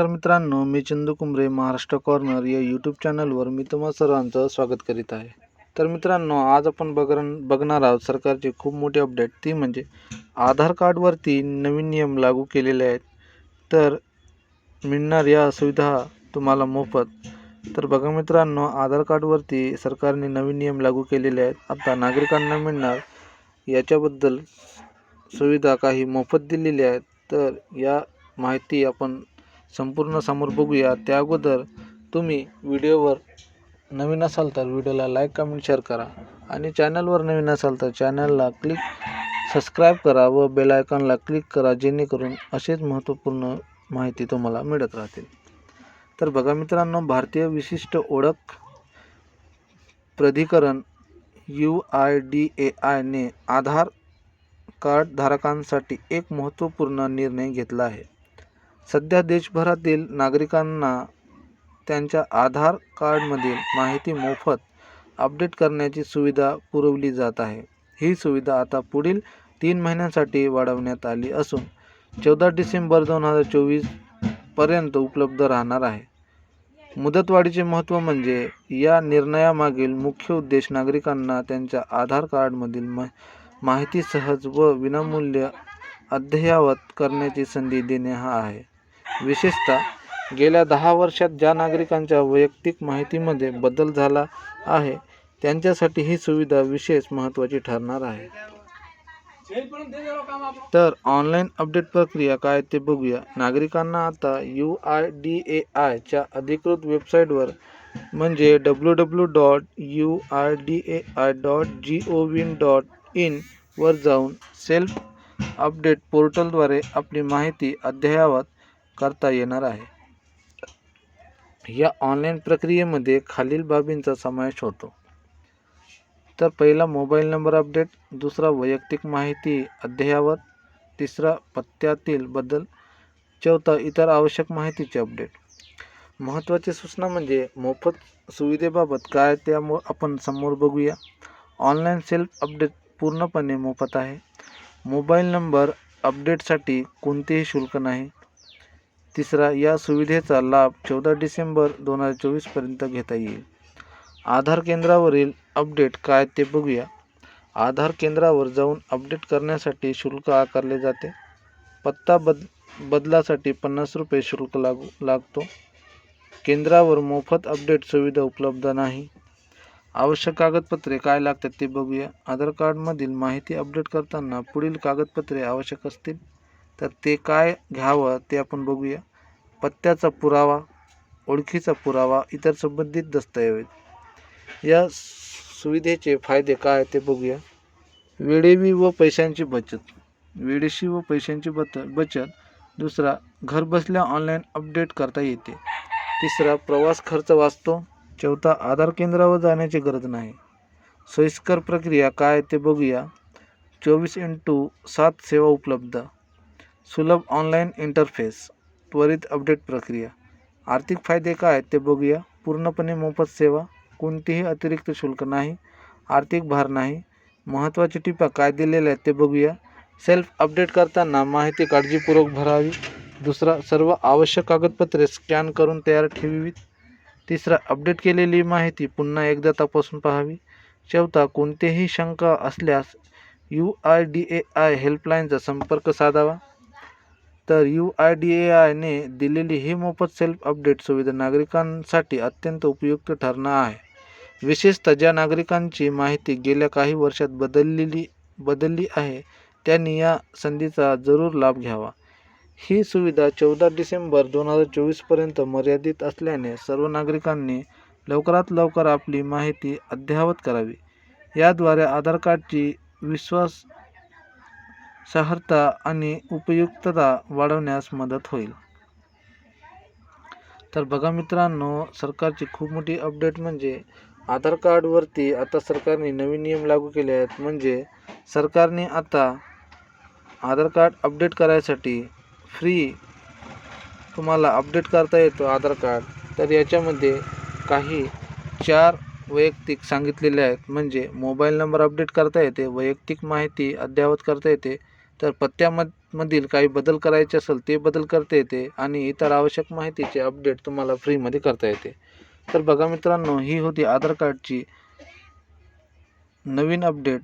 नमस्कार मित्रांनो मी चंदू कुंबरे महाराष्ट्र कॉर्नर या यूट्यूब चॅनलवर मी तुम्हा सर्वांचं स्वागत करीत आहे. तर मित्रांनो आज आपण बघ बघणार आहोत सरकारची खूप मोठी अपडेट ती म्हणजे आधार कार्डवरती नवीन नियम लागू केलेले आहेत. तर मिळणार या सुविधा तुम्हाला मोफत. तर बघा मित्रांनो आधार कार्डवरती सरकारने नवीन नियम लागू केलेले आहेत. आता नागरिकांना मिळणार याच्याबद्दल सुविधा काही मोफत दिलेल्या आहेत. तर या माहिती आपण संपूर्ण समोर बघूया. त्या अगोदर तुम्ही व्हिडिओवर नवीन असाल तर व्हिडिओला लाईक कमेंट शेअर करा. आणि चॅनलवर नवीन असाल तर चॅनलला क्लिक सबस्क्राईब करा व बेल आयकॉनला क्लिक करा जेणेकरून असेच महत्त्वपूर्ण माहिती तुम्हाला मिळत राहतील. तर बघा मित्रांनो भारतीय विशिष्ट ओळख प्राधिकरण यू आय डी ए आयने आधार कार्ड धारकांसाठी एक महत्त्वपूर्ण निर्णय घेतला आहे. सध्या देशभरातील नागरिकांना त्यांच्या आधार कार्डमधील माहिती मोफत अपडेट करण्याची सुविधा पुरवली जात आहे. ही सुविधा आता पुढील तीन महिन्यांसाठी वाढवण्यात आली असून चौदा डिसेंबर दोन हजार चोवीसपर्यंत उपलब्ध राहणार आहे. मुदतवाढीचे महत्त्व म्हणजे या निर्णयामागील मुख्य उद्देश नागरिकांना त्यांच्या आधार कार्डमधील मा माहिती सहज व विनामूल्य अद्ययावत करण्याची संधी देणे हा आहे. विशेषतः गेल्या दहा वर्षात ज्या नागरिकांच्या वैयक्तिक माहितीमध्ये बदल झाला आहे त्यांच्यासाठी ही सुविधा विशेष महत्त्वाची ठरणार आहे. तर ऑनलाईन अपडेट प्रक्रिया काय ते बघूया. नागरिकांना आता यू आय डी ए आयच्या अधिकृत वेबसाईटवर म्हणजे W W dot U I D A I dot G O V dot in वर जाऊन सेल्फ अपडेट पोर्टलद्वारे आपली माहिती अद्ययावत करता येणार आहे. या ऑनलाईन प्रक्रियेमध्ये खालील बाबींचा समावेश होतो. तर पहिला मोबाईल नंबर अपडेट दुसरा वैयक्तिक माहिती अद्ययावत तिसरा पत्त्यातील बदल चौथा इतर आवश्यक माहितीचे अपडेट महत्त्वाची सूचना म्हणजे मोफत सुविधेबाबत काय त्यामुळं आपण समोर बघूया. ऑनलाईन सेल्फ अपडेट पूर्णपणे मोफत आहे. मोबाईल नंबर अपडेटसाठी कोणतेही शुल्क नाही. तिसरा या सुविधेचा लाभ चौदा डिसेंबर दोन हजार चोवीसपर्यंत घेता येईल. आधार केंद्रावरील अपडेट काय ते बघूया. आधार केंद्रावर जाऊन अपडेट करण्यासाठी शुल्क आकारले जाते. पत्ता बद बदलासाठी पन्नास रुपये शुल्क लागू लागतो. केंद्रावर मोफत अपडेट सुविधा उपलब्ध नाही. आवश्यक कागदपत्रे काय लागतात ते बघूया. आधार कार्डमधील माहिती अपडेट करताना पुढील कागदपत्रे आवश्यक असतील. तर ते काय घ्यावं ते आपण बघूया. पत्त्याचा पुरावा ओळखीचा पुरावा इतर संबंधित दस्तऐवज. या सुविधेचे फायदे काय ते बघूया. वेळेवी व पैशांची बचत. वेळेशी व पैशांची बत बचत. दुसरा घरबसल्या ऑनलाईन अपडेट करता येते. तिसरा प्रवास खर्च वाचतो. चौथा आधार केंद्रावर जाण्याची गरज नाही. सोयीस्कर प्रक्रिया काय ते बघूया. चोवीस इंटू सात सेवा उपलब्ध. सुलभ ऑनलाईन इंटरफेस त्वरित अपडेट प्रक्रिया. आर्थिक फायदे काय ते बघूया. पूर्णपणे मोफत सेवा कोणतीही अतिरिक्त शुल्क नाही आर्थिक भार नाही. महत्त्वाची टिपा काय दिलेल्या आहेत ते बघूया. सेल्फ अपडेट करताना माहिती काळजीपूर्वक भरावी. दुसरा सर्व आवश्यक कागदपत्रे स्कॅन करून तयार ठेवावीत. तिसरा अपडेट केलेली माहिती पुन्हा एकदा तपासून पाहावी. चौथा कोणतेही शंका असल्यास U I D A I हेल्पलाईनचा संपर्क साधावा. तर यू आय डी ए आयने दिलेली ही मोफत सेल्फ अपडेट सुविधा नागरिकांसाठी अत्यंत उपयुक्त ठरणार आहे. विशेषतः ज्या नागरिकांची माहिती गेल्या काही वर्षात बदललेली बदलली आहे त्यांनी या संधीचा जरूर लाभ घ्यावा. ही सुविधा चौदा डिसेंबर दोन हजार चोवीसपर्यंत मर्यादित असल्याने सर्व नागरिकांनी लवकरात लवकर आपली माहिती अद्ययावत करावी. याद्वारे आधार कार्डची विश्वास सार्हता आणि उपयुक्तता वाढवण्यास मदत होईल. तर बघा मित्रांनो सरकारची खूप मोठी अपडेट म्हणजे आधार कार्डवरती आता सरकारने नवीन नियम लागू केले आहेत. म्हणजे सरकारने आता आधार कार्ड अपडेट करायसाठी फ्री तुम्हाला अपडेट करता येतो आधार कार्ड तर याच्यामध्ये काही चार वैयक्तिक सांगितलेले आहेत. म्हणजे मोबाईल नंबर अपडेट करता येते वैयक्तिक माहिती अद्ययावत करता येते तर पत्त्यामधील काही बदल करायचे असेल ते बदल करता येते आणि इतर आवश्यक माहितीचे अपडेट तुम्हाला फ्रीमध्ये करता येते. तर बघा मित्रांनो ही होती आधार कार्डची नवीन अपडेट.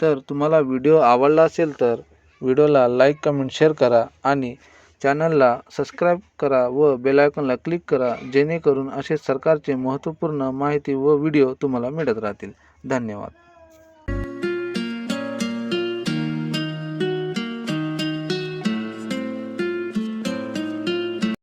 तर तुम्हाला व्हिडिओ आवडला असेल तर व्हिडिओला लाईक कमेंट शेअर करा आणि चॅनलला सबस्क्राईब करा व बेलायकॉनला क्लिक करा जेणेकरून असे सरकारचे महत्त्वपूर्ण माहिती व व्हिडिओ तुम्हाला मिळत राहतील. धन्यवाद.